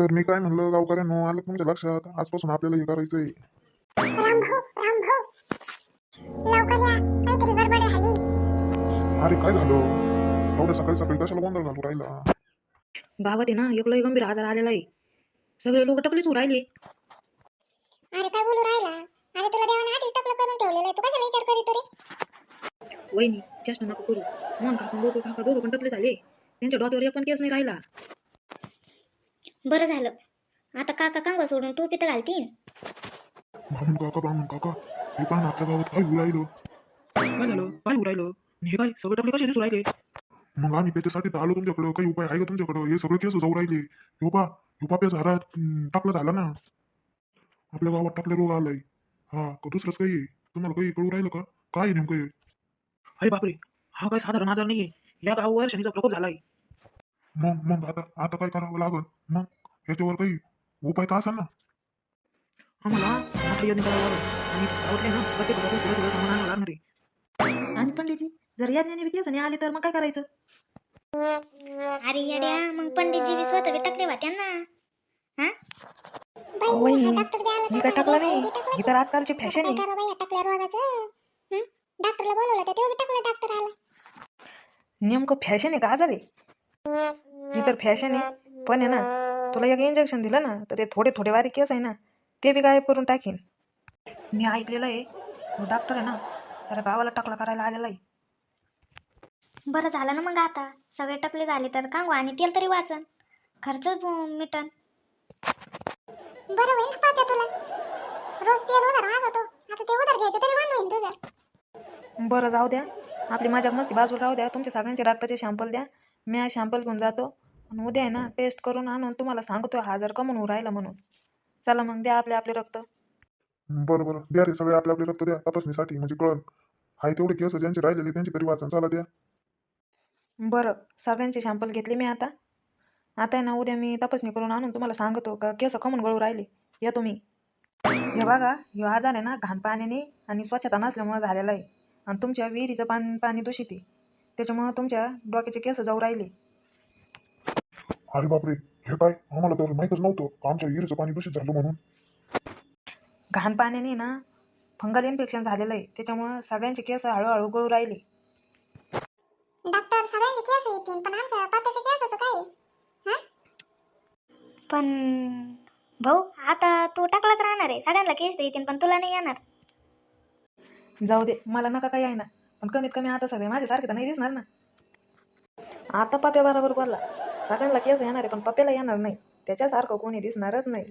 तर मी काय म्हणलं गावकऱ्यांनो आलं तुमच्या लक्षात? आजपासून आपल्याला हे करायचंय. अरे काय झालं? एवढ्या सकाळी सकाळी कशाला गोंधळ घालू राहिला? गावात आहे ना एक लय गंभीर आजार आलेला आहे. सगळे लोक टकलीच राहिले. अरे काय बोलू राहिला? अरे तुला देवाने आधीच टपलं करून ठेवलेलं आहे. तू कशाला विचार करीत रे वहिनी चेष्टा नको करू. मन काका लोक काका दोघं पण टकले झाले. त्यांच्या डोक्यावर एक पण केस नाही राहिला. बरं झालं. आता काका कांग सोडून टोपी तर घालतीन. ब्राह्मण काका ब्राह्मण काका. हे पण आपल्या गावात काय होऊ राहिलं. काय झालं? काय होऊ राहिलं? हे काय सगळे टकले कसे दिसू राहिले? मग आम्ही त्याच्यासाठी तर आलो तुमच्याकडं काही उपाय आहे का तुमच्याकडं? हे सगळे केस जाऊ राहिले. हो पा हो पाप्या झाला टाकला झाला ना. आपल्या गावात टाकले रोग आलाय. हा का दुसरंच काही आहे? तुम्हाला काही कळू राहिलं का? काय आहे नेमकं हे? अरे बापरे हा काय साधारण आजार नाहीये. या गावावर शनीचा प्रकोप झालाय. मग मग आता आता काय करावं लागल मग याच्यावर काही उपाय तर असेल ना? आम्हाला मोठा यज्ञ करावा लागेल. आणि गावातले ना प्रत्येक घरातून थोडं थोडं सामान आणावं लागणार आहे. आणि पंडितजी जर यज्ञाने केस नाही आले तर मग काय करायचं? अरे येड्या मग पंडितजी बी स्वतः बी टकले होत्या ना हा? वहिनी, डॉक्टर बी आला मी काय टाकलं बी नाही. टाकलं. ही तर. आजकालची फॅशन काय आहे. करा बाई टाकल्या रोगाचं? हं? डॉक्टरला बोलवलं तर तेव्हा बी टाकलं डॉक्टर आला. नेमकं फॅशन आहे का आजार? आहे ही तर फॅशन आहे. पण आहे ना तुला एक इंजेक्शन दिलं ना तर ते थोडे थोडे बारीक केस आहे ना ते बी गायब करून टाकीन. मी ऐकलेलं आहे डॉक्टर आहे ना साऱ्या गावाला टाकला करायला आलेला आहे. बरं झालं ना मग आता सगळे टकले झाले तर कांगू आणि तेल तरी वाचन. खर्च मिटन. बरं होईल पाहते तुला. रोज तेल उधार मागवतो आता ते उधार घ्यायचं तरी बंद होईल तुझं. बरं जाऊ द्या. आपली माझ्या मस्ती बाजूला राहू द्या. तुमच्या सगळ्यांचे रक्ताचे शॅम्पल द्या. मी आज शॅम्पल घेऊन जातो आणि उद्या आहे ना टेस्ट करून आणून तुम्हाला सांगतो हा आजार कमून राहिला म्हणून. चला मग द्या आपले आपले रक्त. बरं बरं. द्या रे सगळे आपले आपले रक्त द्या. तपासणीसाठी म्हणजे कळन हाय तेवढे केस ज्यांचे राहिलेले त्यांची तरी वाचन. चला द्या. बरं सगळ्यांचे शॅम्पल घेतले मी आता. आता आहे ना उद्या मी तपासणी करून आणून तुम्हाला सांगतो का केस कमून गळू राहिले. या तुम्ही. हे बघा हे आजार आहे ना घाण पाण्याने आणि स्वच्छता नसल्यामुळे झालेला आहे. आणि तुमच्या विहिरीचं पाणी पाणी दूषित आहे. त्याच्यामुळं तुमच्या डोक्याचे केस जाऊ राहिले. अरे बापरे हे काय? आम्हाला तर माहीतच नव्हतं. आमच्या विहिरीचं पाणी दूषित झालं म्हणून. घाण पाण्याने ना फंगल इन्फेक्शन झालेलं आहे. त्याच्यामुळं सगळ्यांचे केस हळूहळू गळू राहिले. डॉक्टर सगळ्यांचे केस येतील पण आमच्या पात्याच्या केसाचं काय हा? पण भाऊ आता तू टाकलाच राहणार आहे. सगळ्यांना केस येतील पण तुला नाही येणार. जाऊ दे मला नका काही आहे ना. पण कमीत कमी आता सगळे माझ्यासारखे तर नाही दिसणार ना. आता पाप्या बरोबर बोलला. सगळ्यांना केस येणार आहे पण पप्याला येणार नाही. त्याच्यासारखं कोणी दिसणारच नाही.